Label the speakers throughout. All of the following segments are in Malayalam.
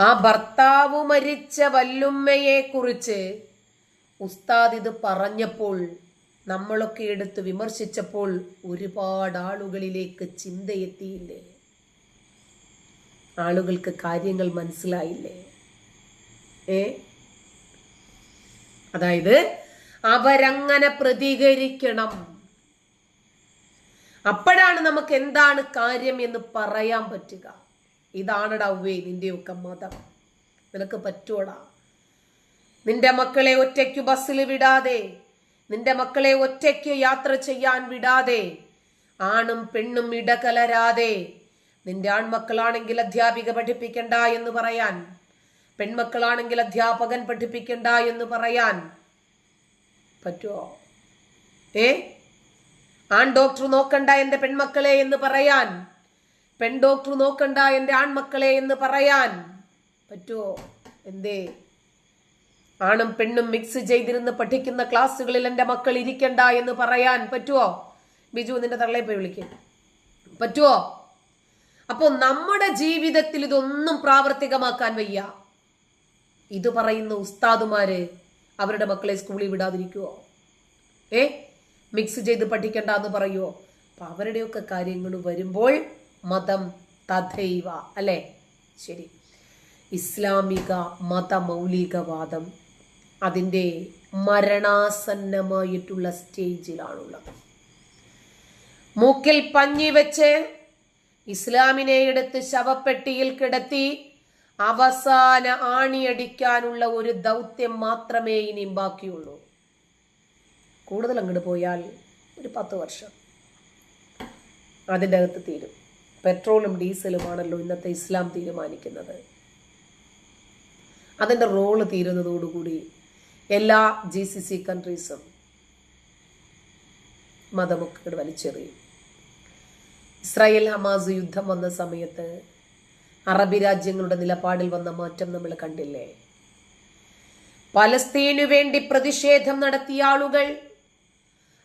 Speaker 1: ആ ഭർത്താവ് മരിച്ച വല്ലുമ്മയെ കുറിച്ച് ഉസ്താദ് ഇത് പറഞ്ഞപ്പോൾ നമ്മളൊക്കെ എടുത്ത് വിമർശിച്ചപ്പോൾ ഒരുപാട് ആളുകളിലേക്ക് ചിന്തയെത്തിയില്ലേ? ആളുകൾക്ക് കാര്യങ്ങൾ മനസ്സിലായില്ലേ? ഏ? അതായത് അവരങ്ങനെ പ്രതികരിക്കണം. അപ്പോഴാണ് നമുക്ക് എന്താണ് കാര്യം എന്ന് പറയാൻ പറ്റുക. ഇതാണ് ഡവ്വേ നിന്റെയൊക്കെ മതം. നിനക്ക് പറ്റുവടാ നിന്റെ മക്കളെ ഒറ്റയ്ക്ക് ബസ്സിൽ വിടാതെ നിന്റെ മക്കളെ ഒറ്റയ്ക്ക് യാത്ര ചെയ്യാൻ വിടാതെ ആണും പെണ്ണും ഇടകലരാതെ നിന്റെ ആൺമക്കളാണെങ്കിൽ അധ്യാപിക പഠിപ്പിക്കണ്ട എന്ന് പറയാൻ പെൺമക്കളാണെങ്കിൽ അധ്യാപകൻ പഠിപ്പിക്കണ്ട എന്ന് പറയാൻ പറ്റുമോ ഏ? ആൺ ഡോക്ടർ നോക്കണ്ട എന്റെ പെൺമക്കളെ എന്ന് പറയാൻ പെൺ ഡോക്ടർ നോക്കണ്ട എന്റെ ആൺമക്കളെ എന്ന് പറയാൻ പറ്റുമോ എന്തേ? ആണും പെണ്ണും മിക്സ് ചെയ്തിരുന്ന് പഠിക്കുന്ന ക്ലാസ്സുകളിൽ എന്റെ മക്കൾ ഇരിക്കണ്ട എന്ന് പറയാൻ പറ്റുമോ ബിജു നിന്റെ തള്ളയെ പോയി വിളിക്കും. പറ്റുമോ അപ്പോൾ നമ്മുടെ ജീവിതത്തിൽ ഇതൊന്നും പ്രാവർത്തികമാക്കാൻ വയ്യ. ഇത് പറയുന്ന ഉസ്താദുമാര് അവരുടെ മക്കളെ സ്കൂളിൽ വിടാതിരിക്കുവോ? ഏ? മിക്സ് ചെയ്ത് പഠിക്കണ്ട എന്ന് പറയുമോ അപ്പൊ അവരുടെയൊക്കെ കാര്യങ്ങൾ വരുമ്പോൾ മതം തഥൈവ അല്ലേ? ശരി. ഇസ്ലാമിക മതമൗലികവാദം അതിന്റെ മരണാസന്നമായിട്ടുള്ള സ്റ്റേജിലാണുള്ളത്. മൂക്കിൽ പഞ്ഞി വെച്ച് ഇസ്ലാമിനെ എടുത്ത് ശവപ്പെട്ടിയിൽ കിടത്തി അവസാന ആണിയടിക്കാനുള്ള ഒരു ദൗത്യം മാത്രമേ ഇനി ബാക്കിയുള്ളൂ. കൂടുതൽ അങ്ങോട്ട് പോയാൽ ഒരു പത്ത് വർഷം. അതിന്റെ അകത്ത് തീരും. പെട്രോളും ഡീസലുമാണല്ലോ ഇന്നത്തെ ഇസ്ലാം തീരുമാനിക്കുന്നത്. അതിന്റെ റോൾ തീരുന്നതോടുകൂടി എല്ലാ ജി സി സി കൺട്രീസും മതമൊക്കെ വലിച്ചെറിയും. ഇസ്രായേൽ ഹമാസ് യുദ്ധം വന്ന സമയത്ത് അറബി രാജ്യങ്ങളുടെ നിലപാടിൽ വന്ന മാറ്റം നമ്മൾ കണ്ടില്ലേ? പലസ്തീനു വേണ്ടി പ്രതിഷേധം നടത്തിയ ആളുകൾ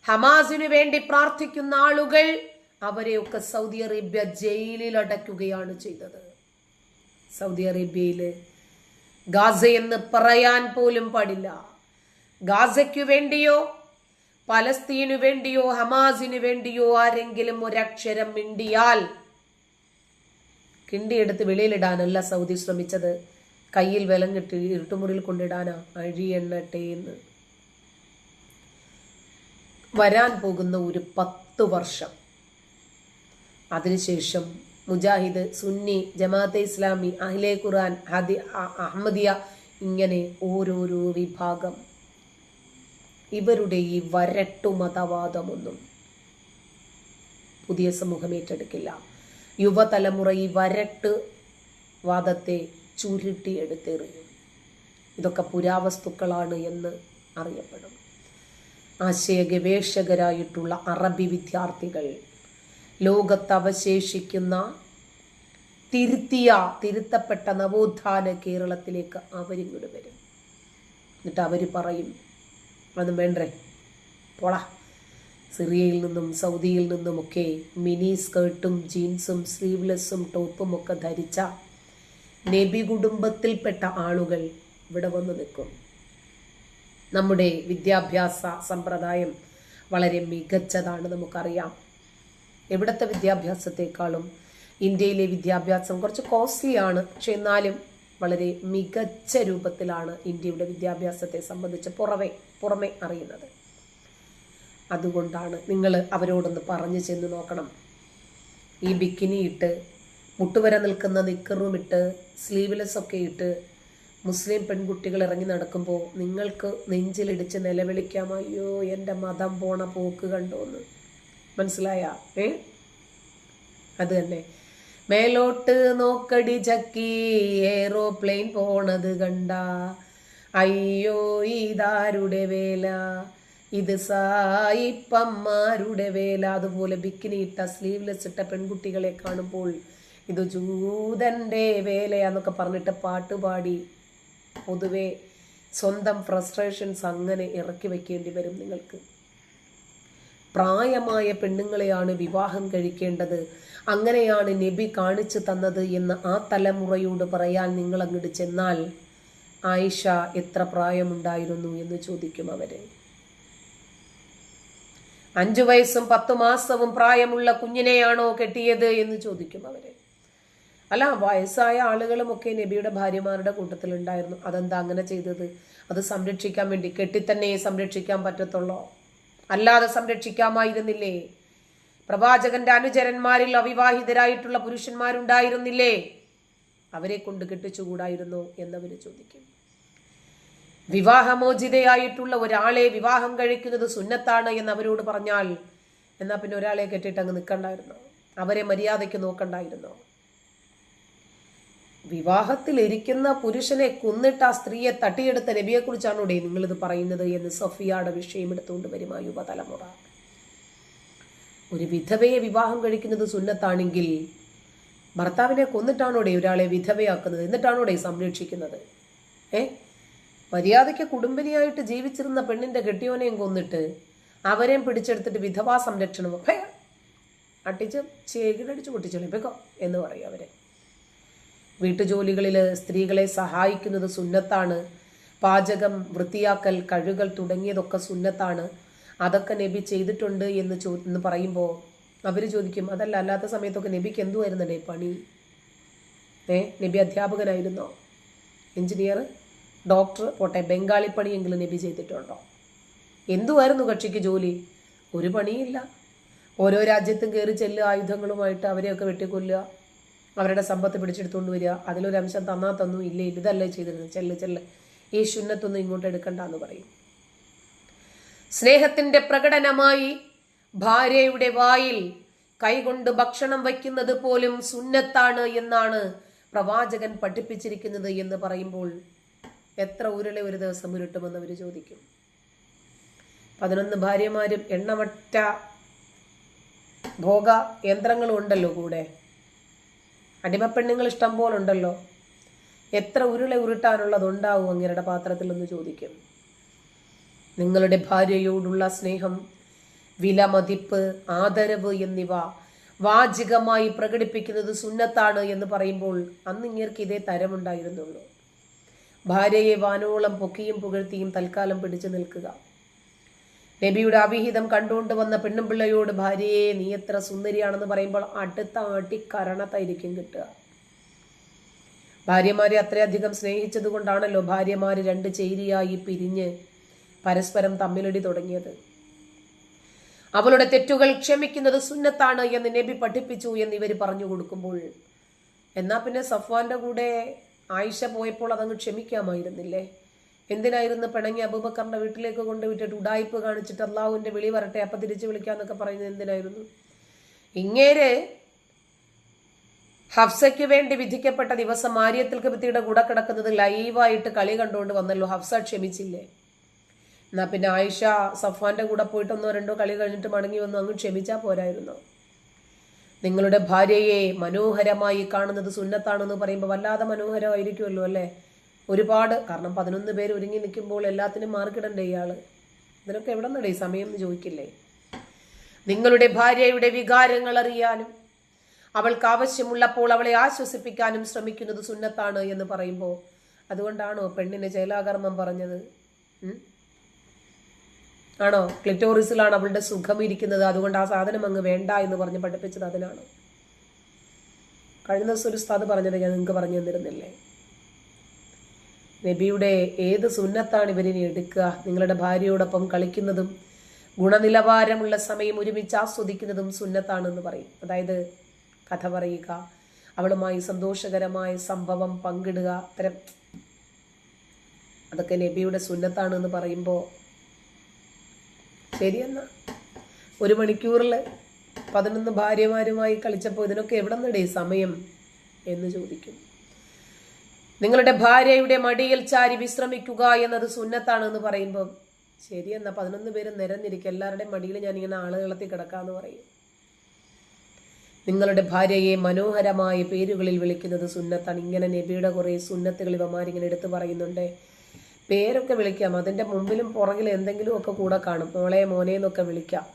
Speaker 1: ഹമാസിനു വേണ്ടി പ്രാർത്ഥിക്കുന്ന ആളുകൾ അവരെയൊക്കെ സൗദി അറേബ്യ ജയിലിൽ അടയ്ക്കുകയാണ് ചെയ്തത്. സൗദി അറേബ്യയിൽ ഗാസ എന്ന് പറയാൻ പോലും പാടില്ല. ഗാസയ്ക്കു വേണ്ടിയോ പലസ്തീനു വേണ്ടിയോ ഹമാസിനു വേണ്ടിയോ ആരെങ്കിലും ഒരക്ഷരം മിണ്ടിയാൽ കിണ്ടിയെടുത്ത് വെളിയിലിടാനല്ല സൗദി ശ്രമിച്ചത്. കയ്യിൽ വിലങ്ങിട്ട് ഇരുട്ടുമുറിയിൽ കൊണ്ടിടാനാ അഴിയെണ്ണട്ടെ എന്ന്. വരാൻ പോകുന്ന ഒരു പത്ത് വർഷം. അതിനുശേഷം മുജാഹിദ് സുന്നി ജമാഅത്തെ ഇസ്ലാമി അഹ്ലെ ഖുർആൻ ഹദി അഹമ്മദിയ ഇങ്ങനെ ഓരോരോ വിഭാഗം. ഇവരുടെ ഈ വരട്ടു മതവാദമൊന്നും പുതിയ സമൂഹം ഏറ്റെടുക്കില്ല. യുവതലമുറ ഈ വരട്ട് വാദത്തെ ചുരുട്ടിയെടുത്തെറിയും ഇതൊക്കെ പുരാവസ്തുക്കളാണ് എന്ന് അറിയപ്പെടും. ആശയ ഗവേഷകരായിട്ടുള്ള അറബി വിദ്യാർത്ഥികൾ ലോകത്ത് അവശേഷിക്കുന്ന തിരുത്തിയ തിരുത്തപ്പെട്ട നവോത്ഥാന കേരളത്തിലേക്ക് അവരിങ്ങോട്ട് വരും. എന്നിട്ട് അവർ പറയും അതും വേണ്ടേ? പോള സിറിയയിൽ നിന്നും സൗദിയിൽ നിന്നുമൊക്കെ മിനി സ്കേർട്ടും ജീൻസും സ്ലീവ്ലെസ്സും ടോപ്പും ഒക്കെ ധരിച്ച നബി കുടുംബത്തിൽപ്പെട്ട ആളുകൾ ഇവിടെ വന്ന് നിൽക്കും. നമ്മുടെ വിദ്യാഭ്യാസ സമ്പ്രദായം വളരെ മികച്ചതാണ് നമുക്കറിയാം. എവിടുത്തെ വിദ്യാഭ്യാസത്തെക്കാളും ഇന്ത്യയിലെ വിദ്യാഭ്യാസം കുറച്ച് കോസ്റ്റ്ലിയാണ് പക്ഷെ എന്നാലും വളരെ മികച്ച രൂപത്തിലാണ് ഇന്ത്യയുടെ വിദ്യാഭ്യാസത്തെ സംബന്ധിച്ച് പുറമെ പുറമേ അറിയുന്നത്. അതുകൊണ്ടാണ് നിങ്ങൾ അവരോടൊന്ന് പറഞ്ഞു ചെന്ന് നോക്കണം. ഈ ബിക്കിനി ഇട്ട് മുട്ടുവരെ നിൽക്കുന്ന നിക്കറും ഇട്ട് സ്ലീവ്ലെസ് ഒക്കെ ഇട്ട് മുസ്ലിം പെൺകുട്ടികൾ ഇറങ്ങി നടക്കുമ്പോൾ നിങ്ങൾക്ക് നെഞ്ചിലിടിച്ച് നിലവിളിക്കാം. അയ്യോ എന്റെ മതം പോണ പോക്ക് കണ്ടോന്ന്. മനസ്സിലായ? ഏ? അത് തന്നെ. മേലോട്ട് നോക്കടി ചക്കി എയ്റോപ്ലെയിൻ പോണത് കണ്ട. അയ്യോ ഇതാരുടെ വേല? ഇത് സായിപ്പന്മാരുടെ വേല. അതുപോലെ ബിക്കിനി ഇട്ട സ്ലീവ്ലെസ് ഇട്ട പെൺകുട്ടികളെ കാണുമ്പോൾ ഇത് ജൂതന്റെ വേലയാന്നൊക്കെ പറഞ്ഞിട്ട് പാട്ടുപാടി പൊതുവെ സ്വന്തം ഫ്രസ്ട്രേഷൻസ് അങ്ങനെ ഇറക്കി വയ്ക്കേണ്ടി വരും നിങ്ങൾക്ക്. പ്രായമായ പെണ്ണുങ്ങളെയാണ് വിവാഹം കഴിക്കേണ്ടത്. അങ്ങനെയാണ് നബി കാണിച്ചു തന്നത് എന്ന് ആ തലമുറയോട് പറയാൻ നിങ്ങൾ അങ്ങോട്ട് ചെന്നാൽ ആയിഷ എത്ര പ്രായമുണ്ടായിരുന്നു എന്ന് ചോദിക്കും അവർ. അഞ്ചു വയസ്സും പത്തു മാസവും പ്രായമുള്ള കുഞ്ഞിനെയാണോ കെട്ടിയത് എന്ന് ചോദിക്കും അവർ. അല്ല വയസ്സായ ആളുകളുമൊക്കെ നബിയുടെ ഭാര്യമാരുടെ കൂട്ടത്തിലുണ്ടായിരുന്നു. അതെന്താ അങ്ങനെ ചെയ്തത്? അത് സംരക്ഷിക്കാൻ വേണ്ടി കെട്ടിത്തന്നെ സംരക്ഷിക്കാൻ പറ്റത്തുള്ളോ? അല്ലാതെ സംരക്ഷിക്കാമായിരുന്നില്ലേ? പ്രവാചകന്റെ അനുചരന്മാരിൽ അവിവാഹിതരായിട്ടുള്ള പുരുഷന്മാരുണ്ടായിരുന്നില്ലേ? അവരെ കൊണ്ട് കെട്ടിച്ചുകൂടായിരുന്നു എന്നവര് ചോദിക്കും. വിവാഹമോചിതയായിട്ടുള്ള ഒരാളെ വിവാഹം കഴിക്കുന്നത് സുന്നത്താണ് എന്ന് അവരോട് പറഞ്ഞാൽ എന്നാ പിന്നെ ഒരാളെ കെട്ടിയിട്ട് അങ്ങ് നിൽക്കണ്ടായിരുന്നോ? അവരെ മര്യാദയ്ക്ക് നോക്കണ്ടായിരുന്നു? വിവാഹത്തിൽ ഇരിക്കുന്ന പുരുഷനെ കൊന്നിട്ട് ആ സ്ത്രീയെ തട്ടിയെടുത്ത നബിയെക്കുറിച്ചാണ് ഇവിടെ ഡേ നിങ്ങളിത് പറയുന്നത് എന്ന് സഫിയയുടെ വിഷയം എടുത്തുകൊണ്ട് വരും ആ യുവതലമുറ. ഒരു വിധവയെ വിവാഹം കഴിക്കുന്നത് സുന്നത്താണെങ്കിൽ ഭർത്താവിനെ കൊന്നിട്ടാണോ ഡേ ഒരാളെ വിധവയാക്കുന്നത്? എന്നിട്ടാണോ ഡേ സംരക്ഷിക്കുന്നത്? ഏ? മര്യാദയ്ക്ക് കുടുംബിനിയായിട്ട് ജീവിച്ചിരുന്ന പെണ്ണിന്റെ കെട്ടിയോനെയും കൊന്നിട്ട് അവരെയും പിടിച്ചെടുത്തിട്ട് വിധവാ സംരക്ഷണം. ഭയ അട്ടിച്ച് ചേകിടടിച്ച് പൊട്ടിച്ചെളിപ്പിക്കോ എന്ന് പറയും അവരെ. വീട്ടുജോലികളിൽ സ്ത്രീകളെ സഹായിക്കുന്നത് സുന്നത്താണ്. പാചകം വൃത്തിയാക്കൽ കഴുകൽ തുടങ്ങിയതൊക്കെ സുന്നത്താണ്. അതൊക്കെ നബി ചെയ്തിട്ടുണ്ട് എന്ന് ചോ എന്ന് പറയുമ്പോൾ അവർ ചോദിക്കും അതല്ല അല്ലാത്ത സമയത്തൊക്കെ നബിക്ക് എന്തുവായിരുന്നേ പണി? ഏ നബി അധ്യാപകനായിരുന്നോ? എഞ്ചിനീയർ ഡോക്ടർ പോട്ടെ ബംഗാളി പണിയെങ്കിലും നബി ചെയ്തിട്ടുണ്ടോ? എന്തുവായിരുന്നു കക്ഷിക്ക് ജോലി? ഒരു പണിയില്ല. ഓരോ രാജ്യത്തും കയറി ചെല്ലുക ആയുധങ്ങളുമായിട്ട് അവരെയൊക്കെ വെട്ടിക്കൊല്ലുക. അവരുടെ സമ്പത്ത് പിടിച്ചെടുത്തുകൊണ്ട് വരിക. അതിലൊരു അംശം തന്നാ തന്നു. ഇല്ലേ ഇതല്ലേ ചെയ്തിരുന്നത് ചെല്ല് ചെല്ല്. ഈ ശുന്നത്തൊന്നും ഇങ്ങോട്ട് എടുക്കണ്ട എന്ന് പറയും. സ്നേഹത്തിന്റെ പ്രകടനമായി ഭാര്യയുടെ വായിൽ കൈകൊണ്ട് ഭക്ഷണം വയ്ക്കുന്നത് പോലും സുന്നത്താണ് എന്നാണ് പ്രവാചകൻ പഠിപ്പിച്ചിരിക്കുന്നത് എന്ന് പറയുമ്പോൾ എത്ര ഉരുളെ ഒരു ദിവസം ഉരുട്ടുമെന്ന് അവർ ചോദിക്കും. പതിനൊന്ന് ഭാര്യമാരും എണ്ണമറ്റ ഭോഗ യന്ത്രങ്ങളും ഉണ്ടല്ലോ കൂടെ. അടിമപ്പെണ്ണുങ്ങൾ ഇഷ്ടം പോലെ ഉണ്ടല്ലോ എത്ര ഉരുളെ ഉരുട്ടാനുള്ളതുണ്ടാവും അങ്ങരുടെ പാത്രത്തിൽ എന്ന് ചോദിക്കും. നിങ്ങളുടെ ഭാര്യയോടുള്ള സ്നേഹം വിലമതിപ്പ് ആദരവ് എന്നിവ വാചികമായി പ്രകടിപ്പിക്കുന്നത് സുന്നത്താണ് എന്ന് പറയുമ്പോൾ അന്ന് ഇങ്ങേർക്ക് ഇതേ തരമുണ്ടായിരുന്നുള്ളൂ. ഭാര്യയെ വാനോളം പൊക്കിയും പുകഴ്ത്തിയും തൽക്കാലം പിടിച്ചു നിൽക്കുക. നബിയുടെ അവിഹിതം കണ്ടുകൊണ്ട് വന്ന പെണ്ണും പിള്ളയോട് ഭാര്യയെ നീ എത്ര സുന്ദരിയാണെന്ന് പറയുമ്പോൾ അടുത്ത ആട്ടി കരണത്തായിരിക്കും കിട്ടുക. ഭാര്യമാരെ അത്രയധികം സ്നേഹിച്ചത് കൊണ്ടാണല്ലോ ഭാര്യമാർ രണ്ട് ചേരിയായി പിരിഞ്ഞ് പരസ്പരം തമ്മിലടി തുടങ്ങിയത്. അവളുടെ തെറ്റുകൾ ക്ഷമിക്കുന്നത് സുന്നത്താണ് എന്ന് നബി പഠിപ്പിച്ചു എന്ന് ഇവർ പറഞ്ഞു കൊടുക്കുമ്പോൾ. എന്നാൽ പിന്നെ സഫ്വാന്റെ കൂടെ ആയിഷ പോയപ്പോൾ അതങ്ങ് ക്ഷമിക്കാമായിരുന്നില്ലേ? എന്തിനായിരുന്നു പിണങ്ങി അബൂബക്കറിന്റെ വീട്ടിലേക്ക് കൊണ്ടുവിട്ടിട്ട് ഉടായ്പ കാണിച്ചിട്ട് അള്ളാഹുവിന്റെ വിളി വരട്ടെ അപ്പൊ തിരിച്ചു വിളിക്കാന്നൊക്കെ പറയുന്നത് എന്തിനായിരുന്നു? ഇങ്ങേര് ഹഫ്സയ്ക്ക് വേണ്ടി വിധിക്കപ്പെട്ട ദിവസം മാരിയത്തിൽ കൃത്യയുടെ കൂടെ കിടക്കുന്നത് ലൈവായിട്ട് കളി കണ്ടുകൊണ്ട് വന്നല്ലോ. ഹഫ്സ ക്ഷമിച്ചില്ലേ? എന്നാ പിന്നെ ആയിഷ സഫാന്റെ കൂടെ പോയിട്ട് ഒന്നോ രണ്ടോ കളി കഴിഞ്ഞിട്ട് മടങ്ങി വന്നു അങ്ങ് ക്ഷമിച്ചാ പോരായിരുന്നു? നിങ്ങളുടെ ഭാര്യയെ മനോഹരമായി കാണുന്നത് സുന്നത്താണെന്ന് പറയുമ്പോൾ വല്ലാതെ മനോഹരമായിരിക്കുമല്ലോ അല്ലേ? ഒരുപാട് കാരണം പതിനൊന്ന് പേര് ഒരുങ്ങി നിൽക്കുമ്പോൾ എല്ലാത്തിനും മാർക്കിടണ്ടേ ഇയാൾ? ഇതിനൊക്കെ എവിടെ നിന്നടേ സമയം എന്ന് ചോദിക്കില്ലേ? നിങ്ങളുടെ ഭാര്യയുടെ വികാരങ്ങൾ അറിയാനും അവൾക്ക് ആവശ്യമുള്ളപ്പോൾ അവളെ ആശ്വസിപ്പിക്കാനും ശ്രമിക്കുന്നത് സുന്നത്താണ് എന്ന് പറയുമ്പോൾ അതുകൊണ്ടാണോ പെണ്ണിന് ചേലാകർമ്മം പറഞ്ഞത്? ആണോ? ക്ലിറ്റോറിസിലാണ് അവളുടെ സുഖം ഇരിക്കുന്നത്. അതുകൊണ്ട് ആ സാധനം അങ്ങ് വേണ്ട എന്ന് പറഞ്ഞ് പഠിപ്പിച്ചത് അതിനാണ്. കഴിഞ്ഞ ദിവസം ഒരു ഉസ്താദ് പറഞ്ഞത് ഞാൻ നിങ്ങൾക്ക് പറഞ്ഞു തന്നിരുന്നില്ലേ? നബിയുടെ ഏത് സുന്നത്താണ് ഇവരിനി എടുക്കുക? നിങ്ങളുടെ ഭാര്യയോടൊപ്പം കളിക്കുന്നതും ഗുണനിലവാരമുള്ള സമയം ഒരുമിച്ച് ആസ്വദിക്കുന്നതും സുന്നത്താണെന്ന് പറയും. അതായത് കഥ പറയുക അവളുമായി സന്തോഷകരമായ സംഭവം പങ്കിടുക അത്തരം. അതൊക്കെ നബിയുടെ സുന്നത്താണെന്ന് പറയുമ്പോൾ ശരിയെന്നാ ഒരു മണിക്കൂറിൽ പതിനൊന്ന് ഭാര്യമാരുമായി കളിച്ചപ്പോൾ ഇതിനൊക്കെ എവിടെ നിന്നടേ സമയം എന്ന് ചോദിക്കും. നിങ്ങളുടെ ഭാര്യയുടെ മടിയിൽ ചാരി വിശ്രമിക്കുക എന്നത് സുന്നത്താണ് എന്ന് പറയുമ്പോൾ ശരിയെന്നാ പതിനൊന്ന് പേര് നിരന്നിരിക്കും. എല്ലാവരുടെയും മടിയിൽ ഞാൻ ഞാനിങ്ങനെ ആളുകളത്തി കിടക്കാന്ന് പറയും. നിങ്ങളുടെ ഭാര്യയെ മനോഹരമായ പേരുകളിൽ വിളിക്കുന്നത് സുന്നത്താണ്. ഇങ്ങനെ നബിയുടെ കുറേ സുന്നത്തുകൾ ഇവമാരിങ്ങനെ എടുത്തു പറയുന്നുണ്ട്. പേരൊക്കെ വിളിക്കാം. അതിന്റെ മുമ്പിലും പുറകിലും എന്തെങ്കിലുമൊക്കെ കൂടെ കാണും. മോളെ മോനെ എന്നൊക്കെ വിളിക്കാം.